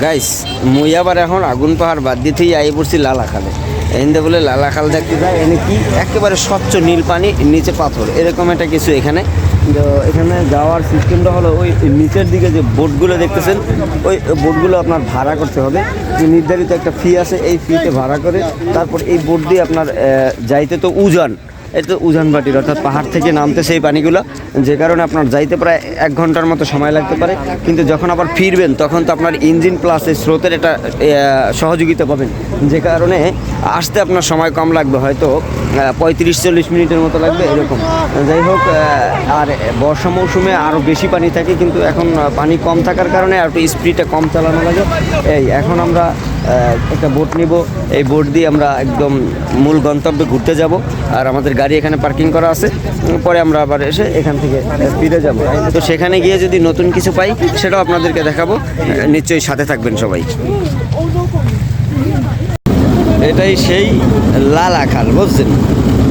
Guys, মুই আবার এখন আগুন পাহাড় বাদ দিতেই আই পড়ছি লালাখালে এখানে বলে লালাখাল দেখতে যায়, এনে কি একেবারে স্বচ্ছ নীল পানি, নিচে পাথর। এরকম একটা কিছু এখানে। তো এখানে যাওয়ার সিস্টেমটা হলো ওই নিচের দিকে যে বোটগুলো দেখতেছেন, ওই বোটগুলো আপনার ভাড়া করতে হবে। যে নির্ধারিত একটা ফি আছে, এই ফিতে ভাড়া করে তারপর এই বোট দিয়ে আপনার যাইতে তো উজান। এই তো উজান বাটির অর্থাৎ পাহাড় থেকে নামতে সেই পানিগুলো। যে কারণে আপনার যাইতে প্রায় এক ঘণ্টার মতো সময় লাগতে পারে। কিন্তু যখন আবার ফিরবেন, তখন তো আপনার ইঞ্জিন প্লাস এই স্রোতের একটা সহযোগিতা পাবেন। যে কারণে আসতে আপনার সময় কম লাগবে, হয়তো পঁয়ত্রিশ, চল্লিশ মিনিটের মতো লাগবে, এরকম। যাই হোক আর বর্ষা মৌসুমে আরও বেশি পানি থাকে, কিন্তু এখন পানি কম থাকার কারণে আর একটু স্পিডটা কম চালানো লাগে। এই, এখন আমরা একটা বোট নিব। এই বোট দিয়ে আমরা একদম মূল গন্তব্যে ঘুরতে যাব। আর আমাদের গাড়ি এখানে পার্কিং করা আছে। পরে আমরা আবার এসে এখান থেকে ফিরে যাব। তো সেখানে গিয়ে যদি নতুন কিছু পাই, সেটাও আপনাদেরকে দেখাবো। নিশ্চয়ই সাথে থাকবেন সবাই। এটাই সেই লালাখাল বুঝছেন?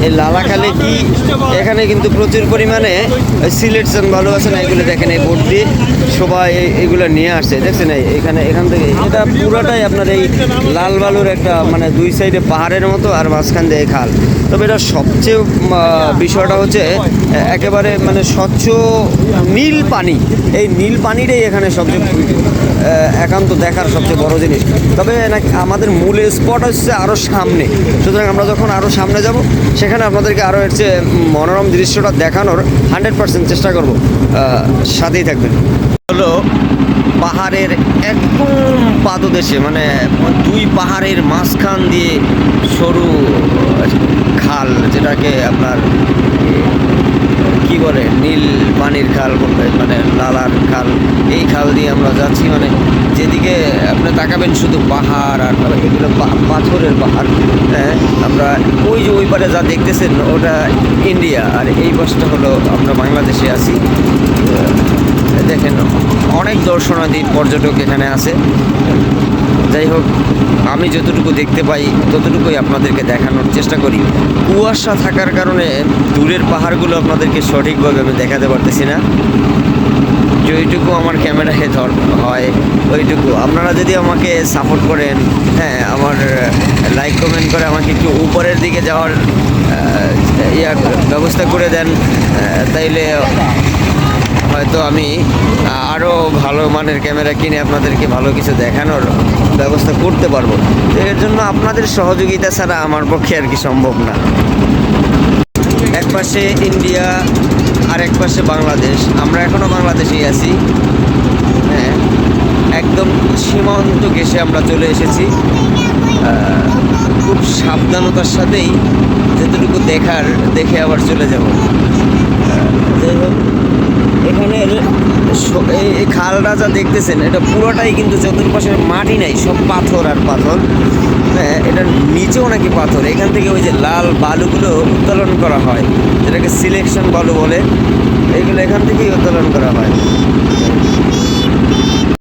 এই লালাখালে কি এখানে কিন্তু প্রচুর পরিমাণে সিলেকশন ভালো আছে না, এগুলো দেখেন এই বোর্ড দিয়ে সবাই এগুলো নিয়ে আসছে, দেখছেন এখানে, এখান থেকে এটা পুরোটাই আপনার এই লাল বালুর একটা মানে দুই সাইডে পাহাড়ের মতো আর মাঝখান দিয়ে খাল। তবে এটা সবচেয়ে বিষয়টা হচ্ছে একেবারে মানে স্বচ্ছ নীল পানি, এই নীল পানিটাই এখানে সবচেয়ে একান্ত দেখার সবচেয়ে বড় জিনিস। তবে নাকি আমাদের মূল স্পট হচ্ছে আরও সামনে। সুতরাং আমরা যখন আরও সামনে যাব, সেখানে আপনাদেরকে আরও এর চেয়ে মনোরম দৃশ্যটা দেখানোর হান্ড্রেড পার্সেন্ট চেষ্টা করব। সাথেই থাকবেন। হলো পাহাড়ের একদম পাদদেশে মানে দুই পাহাড়ের মাঝখান দিয়ে সরু খাল, যেটাকে আপনার কি বলে নীল পানির খাল বলতে মানে লালার খাল। এই খাল দিয়ে আমরা যাচ্ছি মানে যেদিকে আপনি তাকাবেন শুধু পাহাড় আর এগুলো পা- পাথরের পাহাড়। হ্যাঁ আমরা ওই যে ওই পারে যা দেখতেছেন, ওটা ইন্ডিয়া। আর এই পাশটা হলো আমরা বাংলাদেশে আছি। দেখেন, অনেক দর্শনার্থী পর্যটক এখানে আছে। যাই হোক, আমি যতটুকু দেখতে পাই, ততটুকুই আপনাদেরকে দেখানোর চেষ্টা করি। কুয়াশা থাকার কারণে দূরের পাহাড়গুলো আপনাদেরকে সঠিকভাবে আমি দেখাতে পারতেছি না। যেইটুকু আমার ক্যামেরায় ধর, হয়, ওইটুকু। আপনারা যদি আমাকে সাপোর্ট করেন হ্যাঁ আমার লাইক কমেন্ট করে আমাকে একটু উপরের দিকে যাওয়ার ইয়া ব্যবস্থা করে দেন তাইলে হয়তো আমি আরও ভালো মানের ক্যামেরা কিনে আপনাদেরকে ভালো কিছু দেখানোর ব্যবস্থা করতে পারব। তো এর জন্য আপনাদের সহযোগিতা ছাড়া আমার পক্ষে আর কি সম্ভব না। এক পাশে ইন্ডিয়া আর এক পাশে বাংলাদেশ। আমরা এখনও বাংলাদেশেই আছি। হ্যাঁ একদম সীমান্ত ঘেসে আমরা চলে এসেছি। খুব সাবধানতার সাথেই যতটুকু দেখার, দেখে আবার চলে যাব আহ, যাই হোক এখানে স- এই এই খালটা যা দেখতেছেন, এটা পুরোটাই কিন্তু চতুর্পাশের মাটি নাই, সব পাথর আর পাথর। হ্যাঁ এটার নিচেও নাকি পাথর। এখান থেকে ওই যে লাল বালুগুলো উত্তোলন করা হয়, যেটাকে সিলেকশন বালু বলে। এগুলো এখান থেকেই উত্তোলন করা হয়।